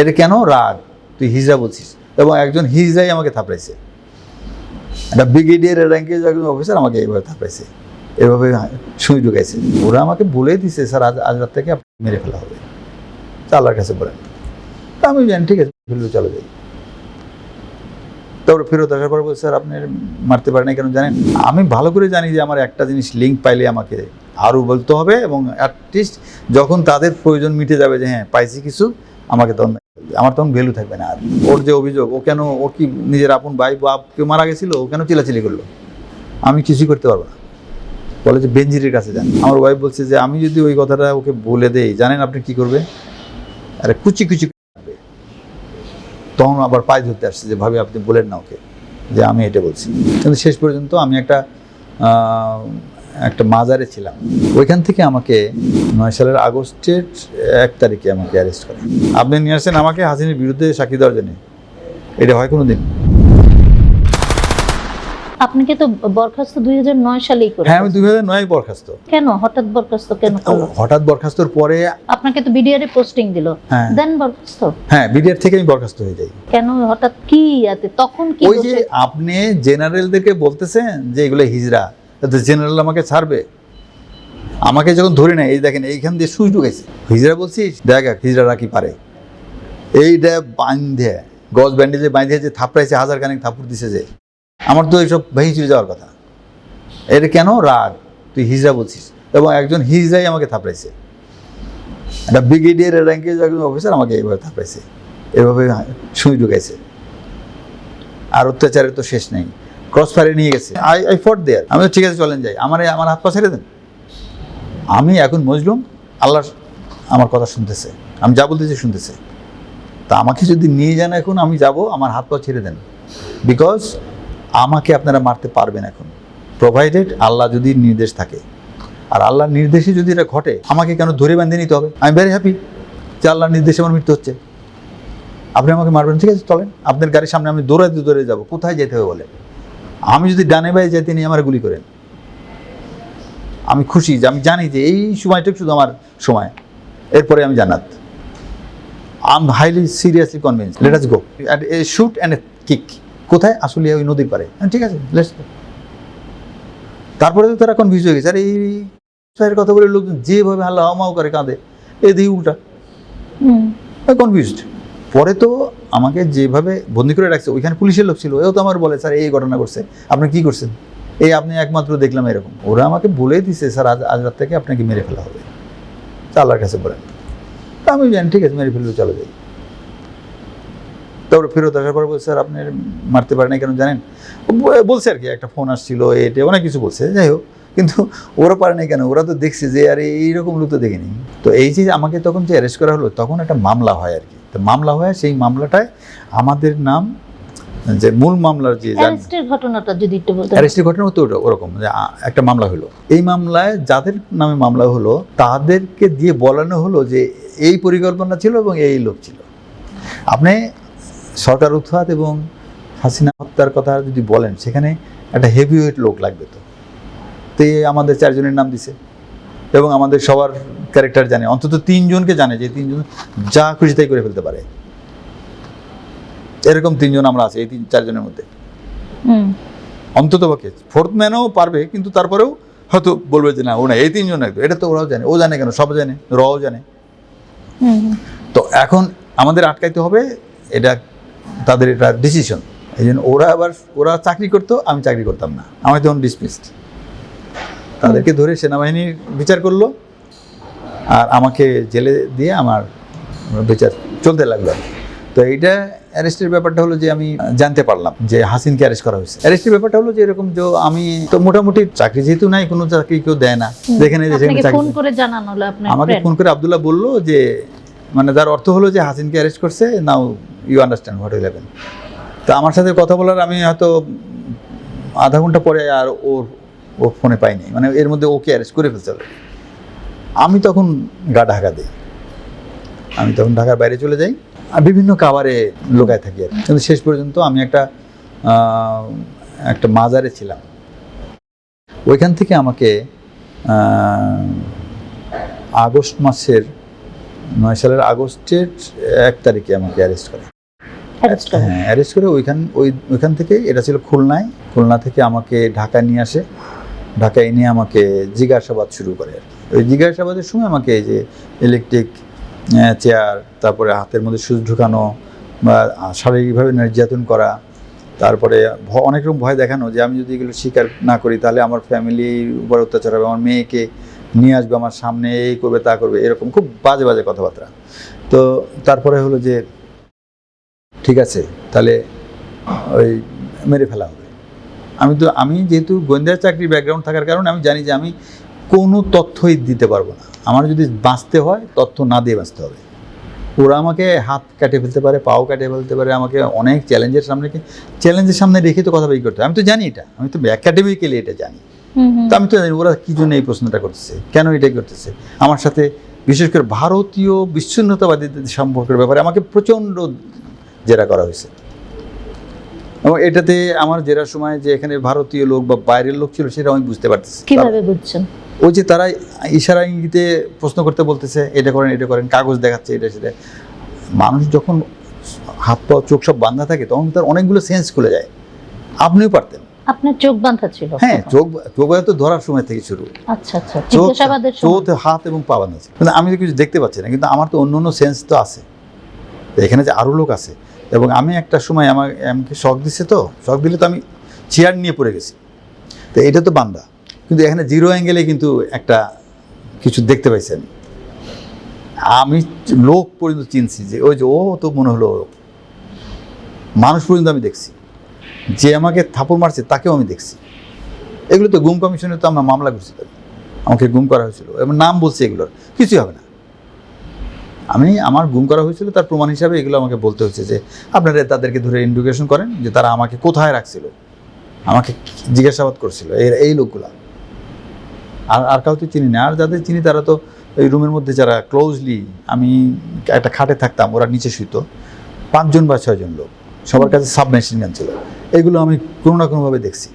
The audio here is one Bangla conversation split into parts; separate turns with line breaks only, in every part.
এটা কেন? রাগ। তুই হিজড়া বলছিস। এবং একজন হিজড়াই আমাকে থাপড়াইছে। একটা ব্রিগেডিয়ার র্যাঙ্কে একজন অফিসার আমাকে এইভাবে থাপড়াইছে। এভাবে সুই ঢুকাইছে। ওরা আমাকে বলে দিছে, স্যার, আজ আজ রাত থেকে মেরে ফেলা হবে। তা আল্লাহর কাছে বলেন। তা আমি জানি, ঠিক আছে ফেলবে চলে যাই। তারপরে ফেরত আসার পর বলছে, স্যার, আপনি মারতে পারেন কেন জানেন? আমি ভালো করে জানি যে আমার একটা জিনিস লিঙ্ক পাইলে আমাকে আরও বলতে হবে এবং অ্যাটলিস্ট যখন তাদের প্রয়োজন মিটে যাবে যে হ্যাঁ পাইছি কিছু, আমাকে তখন আমার তখন ভ্যালু থাকবে না আর। ওর যে অভিযোগ, ও কেন, ও কি নিজের আপন ভাই বাপ কেউ মারা গেছিল? ও কেন চিলাচিলি করল? আমি কিছুই করতে পারব না। বলে যে বেঞ্জিরের কাছে যান। আমার ওয়াইফ বলছে যে, আমি যদি ওই কথাটা ওকে বলে দেই, জানেন আপনি কি করবে? আরে, কুচি কুচি করে কাটবে। তখন আবার পায়ে ধরতে আসছে যে, ভাবে, আপনি বলেন না ওকে যে, আমি এটা বলছি। কিন্তু শেষ পর্যন্ত আমি একটা একটা মাজারে ছিলাম। ওইখান থেকে আমাকে নয় সালের আগস্টের এক তারিখে আমাকে অ্যারেস্ট করে। আপনি নিয়ে আসছেন আমাকে হাসিনের বিরুদ্ধে সাক্ষী দেওয়ার জন্য। এটা হয় কোনো দিন
আপনাকে তো বরখাস্ত দুই সালেই করে
হ্যাঁ আমি দুই হাজার নয় বরখাস্ত।
কেন? হঠাৎ বরখাস্ত কেন
হঠাৎ বরখাস্তর পরে
আপনাকে তো বিডিআরে পোস্টিং দিল।
হ্যাঁ।
দেন বরখাস্ত?
হ্যাঁ বিডিআর থেকে আমি বরখাস্ত হয়ে যাই।
কেন? হঠাৎ কি তখন কি
ওই যে আপনি জেনারেলদেরকে বলতেছেন যে এগুলো হিজড়া তো জেনারেল আমাকে ছাড়বে। আমাকে যখন ধরে নেয়, এই দেখেন, এইখান দিয়ে সুই ঢুকেছে হিজড়া বলছিস? দেখ হিজড়ারা কি পারে। এইটা বান্ধে গজ ব্যান্ডেজে বাঁধে যে থাপড়াইছে হাজার খানিক থাপড় দিছে যে। আমার তো এইসব ভেঙে চলে যাওয়ার কথা। এটা কেন রাগ? তুই হিজড়া বলছিস। এবং একজন হিজড়াই আমাকে থাপড়াইছে। একটা ব্রিগেডিয়ার র্যাঙ্কে একজন অফিসার আমাকে এইভাবে থাপড়াইছে। এভাবে সুই ঢুকাইছে। আর অত্যাচারের তো শেষ নেই। ক্রস ফায়ারে নিয়ে গেছে। আই আই ফট দেয়ার আমি ঠিক আছে চলেন যাই। আমার আমার হাত পা ছেড়ে দেন। আমি এখন মজলুম আল্লাহ আমার কথা শুনতেছে। আমি যা বলতেছি শুনতেছে। তা আমাকে যদি নিয়ে যান এখন আমি যাব আমার হাত পা ছেড়ে দেন। বিকজ আমাকে আপনারা মারতে পারবেন এখন। প্রোভাইডেড আল্লাহ যদি নির্দেশ থাকে। আর আল্লাহর নির্দেশে যদি এটা ঘটে আমাকে কেন ধরে বাঁধে নিতে হবে? আমি ভেরি হ্যাপি যে আল্লাহর নির্দেশে আমার মৃত্যু হচ্ছে। আপনি আমাকে মারবেন ঠিক আছে চলেন। আপনার গাড়ির সামনে আমি দৌড়াতে দৌড়ে যাব। কোথায় যেতে হবে বলে আমি যদি ডানে বাই যাই তিনি আমার গুলি করেন। আমি খুশি যে আমি জানি যে এই সময়টুকু শুধু আমার সময়। এরপরে আমি জানাত I am highly seriously convince let us go a shoot and a kick কোথায়? আসলে ওই নদীর পারে হ্যাঁ, ঠিক আছে লেটস গো তারপরে তো তারা কনফিউজ হয়ে গেছে। আর এই সাহের কথা বলে লোকজন যেভাবে হাল্লা হামাও করে কাঁদে। এ দিই উল্টা। কনফিউজড পরে তো আমাকে যেভাবে বন্দি করে রাখছে, ওইখানে পুলিশের লোক ছিল এও তো আমার বলে, স্যার, এই ঘটনা করছে আপনি কি করছেন? এই আপনি একমাত্র দেখলাম এরকম। ওরা আমাকে বলে দিছে, স্যার, আজ আজ রাত থেকে আপনাকে মেরে ফেলা হবে। তা আল্লাহর কাছে বলেন। তা আমি জানি, ঠিক আছে, মেরে ফেলবে, চলে যাই। তারপরে ফেরত আসার পর বলছে, স্যার, আপনি মারতে পারেন কেন জানেন? বলছে আর কি, একটা ফোন আসছিল, এটা অনেক কিছু বলছে, যাই হোক। কিন্তু ওরা পারে না কেন? ওরা তো দেখছে যে, আরে, এইরকম লোক তো দেখিনি। তো এই যে আমাকে তখন যে অ্যারেস্ট করা হলো, তখন একটা মামলা হয় আর কি। তো মামলা হয় সেই মামলাটায় আমাদের নাম যে মূল মামলার যে
অ্যারেস্টের ঘটনাটা যদি একটু
অ্যারেস্টের ঘটনা তো ওরকম যে একটা মামলা হলো। এই মামলায় যাদের নামে মামলা হলো তাদেরকে দিয়ে বলানো হলো যে এই পরিকল্পনা ছিল এবং এই লোক ছিল। আপনি সরকার উৎখাত এবং হাসিনা হত্যার কথা যদি বলেন সেখানে একটা হেভি ওয়েট লোক লাগবে তো। তো আমাদের চারজনের নাম দিছে। এবং আমাদের সবার ক্যারেক্টার জানে অন্তত তিনজনকে জানে যে তিনজন যা খুশি তাই করে ফেলতে পারে। এরকম তিনজন আমরা আছি এই তিন চারজনের মধ্যে। অন্তত পক্ষে। ফোর্থ ম্যানও পারবে কিন্তু তারপরেও হয়তো বলবে যে না ও না এই তিনজন একদম এটা তো ওরাও জানে ও জানে কেন সব জানে রও জানে। তো এখন আমাদের আটকাইতে হবে এটা তাদের এটা ডিসিশন এই জন্য ওরা আবার ওরা চাকরি করতো আমি চাকরি করতাম না। আমি তখন ডিসমিসড তাদেরকে ধরে সেনাবাহিনী বিচার করল আর আমাকে জেলে দিয়ে আমার বিচার চলতে লাগল। তো এইটা অ্যারেস্টের ব্যাপারটা হলো যে আমি জানতে পারলাম যে হাসিনকে অ্যারেস্ট করা হয়েছে। অ্যারেস্টের ব্যাপারটা হলো যে এরকম যে আমি তো মোটামুটি চাকরি যেহেতু নাই কোনো চাকরি কেউ দেয় না। যেখানে যেখানে চাকরি
ফোন করে জানানো
আমাকে ফোন করে আব্দুল্লাহ বলল যে মানে যার অর্থ হলো যে হাসিনকে অ্যারেস্ট করছে now you understand what happen তো আমার সাথে কথা বলার আমি হয়তো আধা ঘণ্টা পরে আর ওর ওর ফোনে পাইনি মানে এর মধ্যে ওকে অ্যারেস্ট করে ফেলতে হবে। আমি তখন গা ঢাকা দিই। আমি তখন ঢাকার বাইরে চলে যাই। আর বিভিন্ন কাবারে লোকায় থাকি আর কিন্তু শেষ পর্যন্ত আমি একটা একটা মাজারে ছিলাম। ওইখান থেকে আমাকে আগস্ট মাসের নয় সালের আগস্টের এক তারিখে আমাকে অ্যারেস্ট করে। হ্যাঁ অ্যারেস্ট করে ওইখান ওই ওইখান থেকে এটা ছিল খুলনায়। খুলনা থেকে আমাকে ঢাকায় নিয়ে আসে। ঢাকায় এনে আমাকে জিজ্ঞাসাবাদ শুরু করে। ওই জিজ্ঞাসাবাদের সময় আমাকে এই যে ইলেকট্রিক চেয়ার তারপরে হাতের মধ্যে সুচ ঢুকানো বা শারীরিকভাবে নির্যাতন করা, তারপরে অনেক রকম ভয় দেখানো যে আমি যদি এগুলো স্বীকার না করি তাহলে আমার ফ্যামিলির উপর অত্যাচার হবে, আমার মেয়েকে নিয়ে আসবে, আমার সামনে এই করবে, তা করবে, এরকম খুব বাজে বাজে কথাবার্তা তো তারপরে হলো যে, ঠিক আছে, তাহলে ওই মেরে ফেলা হবে আমি তো আমি যেহেতু গোয়েন্দা চাকরির ব্যাকগ্রাউন্ড থাকার কারণে আমি জানি যে আমি কোনো তথ্যই দিতে পারব না। আমার যদি বাঁচতে হয় তথ্য না দিয়ে বাঁচতে হবে। ওরা আমাকে হাত কাটে ফেলতে পারে পাও কাটে ফেলতে পারে আমাকে অনেক চ্যালেঞ্জের সামনে চ্যালেঞ্জের সামনে রেখে তো কথা বের করতে। আমি তো জানি এটা। আমি তো একাডেমিক্যালি এটা জানি। তো আমি তো জানি ওরা কী জন্য এই প্রশ্নটা করতেছে কেন এটা করতেছে। আমার সাথে বিশেষ করে ভারতীয় বিচ্ছিন্নতাবাদীদের সম্পর্কের ব্যাপারে আমাকে প্রচণ্ড জেরা করা হয়েছে। এবং এটাতে আমার জেরার সময় যে এখানে ভারতীয় লোক বা বাইরের লোক ছিল সেটা আমি বুঝতে পারতেছি।
কীভাবে বুঝছেন?
ওই যে তারা ইশারা ইঙ্গিতে প্রশ্ন করতে বলতেছে এটা করেন এটা করেন কাগজ দেখাচ্ছে এটা সেটা। মানুষ যখন হাত পা চোখ সব বান্ধা থাকে তখন তার অনেকগুলো সেন্স খুলে যায়। আপনিও পারতেন।
আপনার চোখ বাঁধা ছিল
হ্যাঁ চোখ চোখ বাঁধা তো ধরার সময় থেকে শুরু।
আচ্ছা আচ্ছা
চোখ হাত এবং পা বাঁধা আছে কিন্তু আমি তো কিছু দেখতে পাচ্ছি না কিন্তু আমার তো অন্য অন্য সেন্স তো আছে। এখানে যে আরও লোক আছে এবং আমি একটা সময় আমার আমাকে শখ দিছে তো, শখ দিলে তো আমি চেয়ার নিয়ে পড়ে গেছি। তো এটা তো বান্দা। কিন্তু এখানে জিরো অ্যাঙ্গেলে কিন্তু একটা কিছু দেখতে পাইছি আমি। আমি লোক পর্যন্ত চিনছি যে, ওই যে ও তো মনে হলো। মানুষ পর্যন্ত আমি দেখছি। যে আমাকে থাপড় মারছে তাকেও আমি দেখছি। এগুলো তো গুম কমিশনে তো আমরা মামলা করছি আমাকে গুম করা হয়েছিল। এবং নাম বলছে এগুলোর। কিছুই হবে না। আমি আমার গুম করা হয়েছিল, তার প্রমাণ হিসাবে এগুলো আমাকে বলতে হচ্ছে যে আপনারা তাদেরকে ধরে ইন্ডিকেশন করেন যে তারা আমাকে কোথায় রাখছিল। আমাকে জিজ্ঞাসাবাদ করছিল, এই এই লোকগুলা। আর আর কাউকে চিনি না। আর যাদের চিনি, তারা তো ওই রুমের মধ্যে যারা ক্লোজলি আমি একটা খাটে থাকতাম, ওরা নিচে শুইতো। পাঁচজন বা ছয়জন লোক, সবার কাছে সাব মেশিন গান ছিল। এগুলো আমি কোনো না কোনোভাবে দেখছি।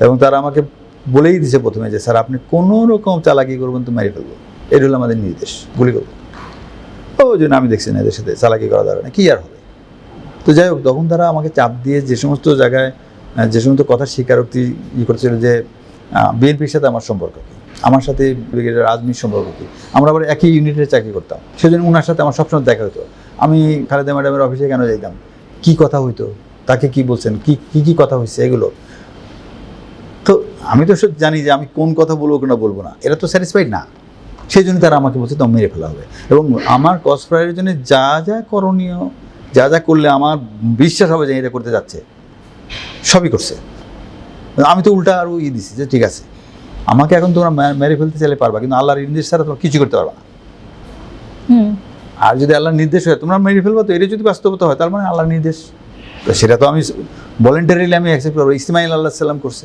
এবং তারা আমাকে বলেই দিছে প্রথমে যে, স্যার, আপনি কোনো রকম চালাকি করবেন তো মেরে ফেলব। এটা হলো আমাদের নির্দেশ, গুলি করব। ওই জন্য আমি দেখছি না এদের সাথে চালাকি করা যাবে না কী আর হবে? তো যাই হোক, তখন তারা আমাকে চাপ দিয়ে যে সমস্ত জায়গায় যে সমস্ত কথা স্বীকারোক্তি ই করছিল যে বিএনপির সাথে আমার সম্পর্ক কী? আমার সাথে ব্রিগেডিয়ার আজমির সম্পর্ক কী? আমরা আবার একই ইউনিটের চাকরি করতাম। সেজন্য ওনার সাথে আমার সবসময় দেখা হতো। আমি খালেদা ম্যাডামের অফিসে কেন যাইতাম? কি কথা হইতো? তাকে কি বলছেন? কি কি কি কথা হয়েছে এগুলো? তো আমি তো জানি যে আমি কোন কথা বলব কিনা বলব না। এরা তো স্যাটিসফাইড না। সেই জন্য তারা আমাকে বলছে তো মেরে ফেলা হবে। এবং আমার কসপ্রায়ের জন্য যা যা করণীয় যা যা করলে আমার বিশ্বাস হবে যে এটা করতে যাচ্ছে সবই করছে। আমি তো উল্টা আরও ই দিছি যে ঠিক আছে আমাকে এখন তোমরা মেরে ফেলতে চাইলে পারবা কিন্তু আল্লাহর নির্দেশ ছাড়া তোমরা কিছু করতে পারবা আর যদি আল্লাহর নির্দেশ হয় তোমরা মেরে ফেলবা তো এটা যদি বাস্তবতা হয় তার মানে আল্লাহর নির্দেশ। তো সেটা তো আমি ভলেন্টারিলি আমি অ্যাকসেপ্ট করব ইসমাইল আল্লাহ সাল্লাম করছে।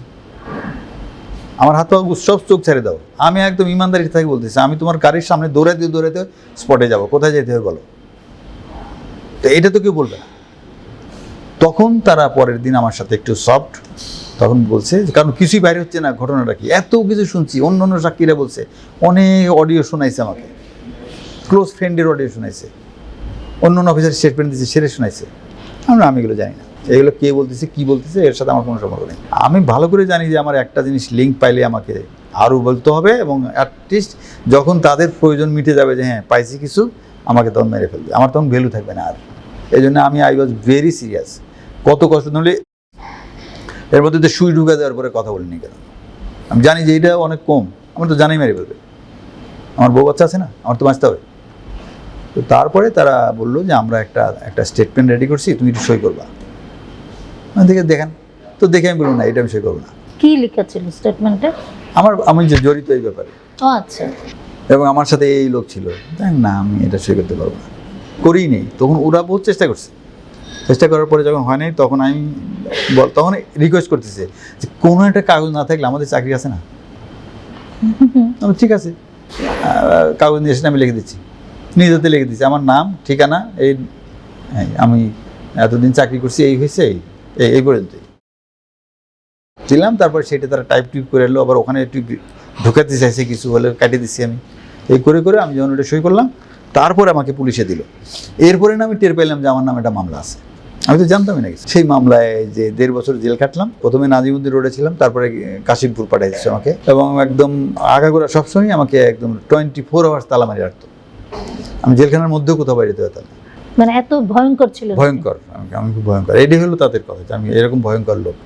আমার হাত সব চোখ ছেড়ে দাও। আমি একদম ইমানদারি থেকে বলতেছি, আমি তোমার গাড়ির সামনে দৌড়াতে দৌড়াতে স্পটে যাব। কোথায় যেতে হবে বলো? তো এটা তো কেউ বলবে না। তখন তারা পরের দিন আমার সাথে একটু সফট তখন বলছে, কারণ কিছুই বাইরে হচ্ছে না, ঘটনাটা কি? এত কিছু শুনছি, অন্য অন্য সাক্ষীরা বলছে, অনেক অডিও শোনাইছে আমাকে। ক্লোজ ফ্রেন্ডের অডিও শোনাইছে। অন্য অন্য অফিসার স্টেটমেন্ট দিচ্ছে সেরে শোনাইছে। আমরা আমি এগুলো জানি না। এগুলো কে বলতেছে, কি বলতেছে, এর সাথে আমার কোনো সম্পর্ক নেই। আমি ভালো করে জানি যে আমার একটা জিনিস লিঙ্ক পাইলে আমাকে আরও বলতে হবে এবং অ্যাটলিস্ট যখন তাদের প্রয়োজন মিটে যাবে যে হ্যাঁ পাইছি কিছু, আমাকে তখন মেরে ফেলবে। আমার তখন ভ্যালু থাকবে না আর। এই জন্য আমি আই ওয়াজ ভেরি সিরিয়াস কত কষ্ট নলে এর মধ্যে তো সুই ঢুকে দেওয়ার পরে কথা বলিনি কেন? আমি জানি যে এটা অনেক কম। আমার তো জানাই মেরে ফেলবে। আমার বউ বাচ্চা আছে না, আমার তো বাঁচতে হবে। তো তারপরে তারা বলল যে আমরা একটা একটা স্টেটমেন্ট রেডি করছি, তুমি একটু সই করবা। দেখে দেখেন। তো দেখে আমি বলব না এটা আমি সই করব না।
কি লেখা ছিল স্টেটমেন্টে
আমার আমি যে জড়িত এই ব্যাপারে।
ও আচ্ছা।
এবং আমার সাথে এই লোক ছিল। না আমি এটা সই করতে পারব না। করিই নেই। তখন ওরা বহুত চেষ্টা করছে। চেষ্টা করার পরে যখন হয় নাই তখন আমি বল তখন রিকোয়েস্ট করতেছে যে কোনো একটা কাগজ না থাকলে আমাদের চাকরি আছে না? আমি ঠিক আছে। কাগজ নিয়ে এসে আমি লিখে দিচ্ছি। নিজ হাতে লিখে দিচ্ছি। আমার নাম ঠিকানা এই এই, আমি এতদিন চাকরি করছি এই হয়েছে এই। এই- পর্যন্তই। দিলাম, তারপর সেটা তারা টাইপ টিপ করে এলো, আবার ওখানে একটু ঢুকাতে চাইছে কিছু হলে কাটিয়ে দিচ্ছি আমি। এই করে করে আমি যখন ওটা সই করলাম, তারপরে আমাকে পুলিশে দিল। এরপরে না আমি টের পেলাম যে আমার নামে একটা মামলা আছে। আমি তো জানতামই না সেই মামলায় যে দেড় বছর জেল কাটলাম, প্রথমে নাজিমুদ্দিন রোডে ছিলাম, তারপরে কাশিমপুর পাঠিয়ে দিচ্ছে আমাকে। এবং একদম আগাগোড়া সবসময় আমাকে একদম টোয়েন্টি ফোর আওয়ার্স তালা মারি রাখতো। আমি জেলখানার মধ্যেও কোথাও বাইরে যেতে না।
মানে এত ভয়ঙ্কর ছিল
ভয়ঙ্কর আমি খুব ভয়ঙ্কর। এটাই হলো তাদের কথা যে আমি এরকম ভয়ঙ্কর লোক।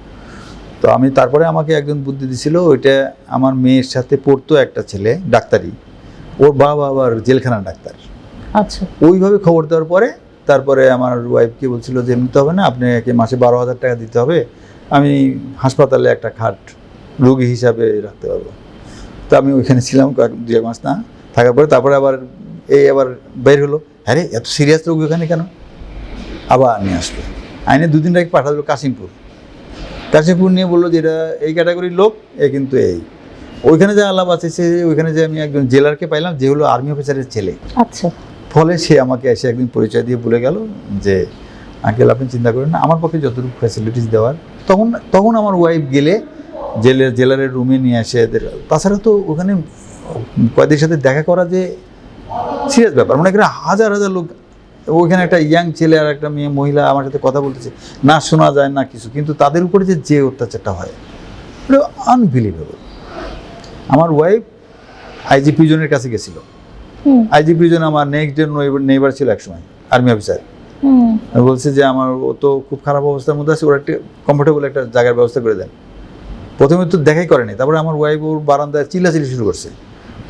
তো আমি তারপরে আমাকে একজন বুদ্ধি দিছিল ওইটা আমার মেয়ের সাথে পড়তো একটা ছেলে ডাক্তারি। ওর বাবা আবার জেলখানার ডাক্তার।
আচ্ছা।
ওইভাবে খবর দেওয়ার পরে তারপরে আমার ওয়াইফকে বলছিল যে নিতে হবে না আপনাকে মাসে বারো হাজার টাকা দিতে হবে। আমি হাসপাতালে একটা খাট রোগী হিসাবে রাখতে পারব। তো আমি ওইখানে ছিলাম কয়েক দু এক মাস না থাকার পরে তারপরে আবার এই আবার বের হলো। হ্যাঁ রে এত সিরিয়াস রোগ ওখানে কেন? আবার নিয়ে আসলো। আইনে দুদিন আগে পাঠালো কাশিমপুর। কাশিমপুর নিয়ে বলল যে এটা এই ক্যাটাগরির লোক এ কিন্তু এই। ওইখানে যে আলাপ আছে সে ওইখানে যে আমি একজন জেলারকে পাইলাম যে হলো আর্মি অফিসারের ছেলে।
আচ্ছা।
ফলে সে আমাকে এসে একদিন পরিচয় দিয়ে বলে গেল যে আঙ্কেল আপনি চিন্তা করেন না আমার পক্ষে যতটুকু ফ্যাসিলিটিস দেওয়ার তখন তখন আমার ওয়াইফ গেলে জেলের জেলারের রুমে নিয়ে আসে এদের। তাছাড়া তো ওখানে কয়েদের সাথে দেখা করা যে সিরিয়াস ব্যাপার। মানে এখানে হাজার হাজার লোক ওইখানে একটা ইয়াং ছেলে আর একটা মেয়ে মহিলা আমার সাথে কথা বলতেছে। না শোনা যায় না কিছু। কিন্তু তাদের উপরে যে যে অত্যাচারটা হয় এটা আনবিলিভেবল আমার ওয়াইফ আইজি প্রিজনের কাছে গেছিল। আইজি প্রিজন আমার নেক্সট ডে নেইবার ছিল একসময় আর্মি অফিসার বলছে যে আমার ও তো খুব খারাপ অবস্থার মধ্যে আছে ওরা একটা কমফোর্টেবল একটা জায়গার ব্যবস্থা করে দেন। প্রথমে তো দেখাই করেনি তারপরে আমার ওয়াইফ ওর বারান্দায় চিল্লাচিল্লি শুরু করছে।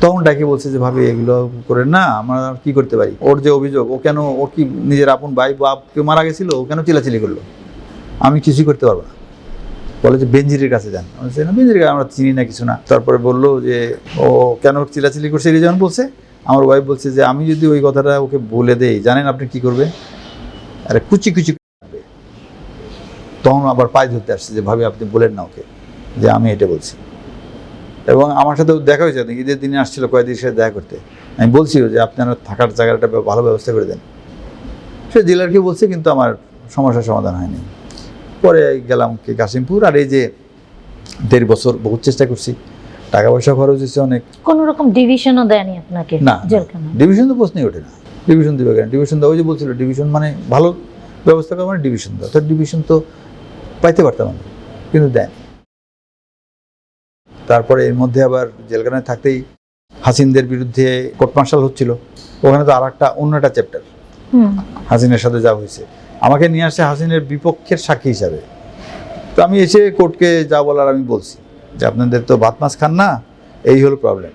তখন ডাকে বলছে যে, ভাবি, এগুলো করে না, আমরা কি করতে পারি? ওর যে অভিযোগ, ও কেন, ও কি নিজের আপন ভাই, বাপ কেউ মারা গেছিল, ও কেন চিলাচিলি করল? আমি কিছুই করতে পারব না। বলে যে বেঞ্জিরের কাছে যান। না বেঞ্জির আমরা চিনি না কিছু না। তারপরে বলল যে, ও কেন চিলাচিলি করছে? এটা যখন বলছে, আমার ওয়াইফ বলছে যে, আমি যদি ওই কথাটা ওকে বলে দেই, জানেন আপনি কি করবে? আরে, কুচি কুচি। তখন আবার পায়ে ধরতে আসছে যে, ভাবি, আপনি বলেন না ওকে। যে, আমি এটা বলছি। এবং আমার সাথেও দেখা হয়েছে ঈদের দিনে আসছিল কয়েকদিন সাথে দেখা করতে। আমি বলছিও যে আপনারা থাকার জায়গাটা ভালো ব্যবস্থা করে দেন। সে জেলারকে বলছে কিন্তু আমার সমস্যার সমাধান হয়নি। পরে গেলাম কি কাশিমপুর আর এই যে দেড় বছর বহুত চেষ্টা করছি। টাকা পয়সা খরচ হয়েছে অনেক।
কোন রকম ডিভিশনও দেয়নি আপনাকে?
না ডিভিশন তো প্রশ্নই ওঠে না। ডিভিশন দেবে কেন? ডিভিশন দেওয়া যে বলছিল ডিভিশন মানে ভালো ব্যবস্থা করা মানে ডিভিশন দেওয়া তো ডিভিশন তো পাইতে পারতাম আমি কিন্তু দেন তারপরে এর মধ্যে আবার জেলখানায় থাকতেই হাসিনদের বিরুদ্ধে কোর্ট মার্শাল হচ্ছিল। ওখানে তো আর একটা অন্য একটা চ্যাপ্টার হাসিনের সাথে যা হয়েছে। আমাকে নিয়ে আসে হাসিনের বিপক্ষের সাক্ষী হিসাবে। তো আমি এসে কোর্টকে যা বলার আমি বলছি যে আপনাদের তো ভাত মাছ খান না এই হলো প্রবলেম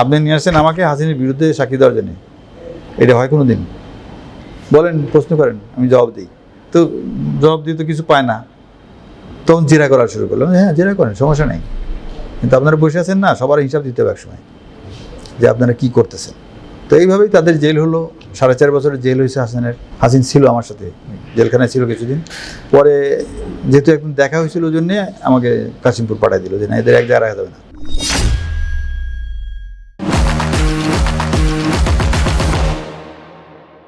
আপনি নিয়ে আসছেন আমাকে হাসিনের বিরুদ্ধে সাক্ষী দেওয়ার জন্য। এটা হয় কোনো দিন বলেন প্রশ্ন করেন আমি জবাব দিই। তো জবাব দিয়ে তো কিছু পায় না। তখন জেরা করা শুরু করলাম হ্যাঁ জেরা করেন সমস্যা নেই। কিন্তু আপনারা বসে আছেন না, সবার হিসাব দিতে হবে একসময় যে আপনারা কি করতেছেন। তো এইভাবেই তাদের জেল হলো, সাড়ে চার বছরের জেল হয়েছে হাসিনের। হাসিন ছিল আমার সাথে, জেলখানায় ছিল কিছুদিন। পরে যেহেতু একদিন দেখা হয়েছিল ওই জন্যে আমাকে কাশিমপুর পাঠিয়ে দিল যে না, এদের এক জায়গায় রাখা যাবে না।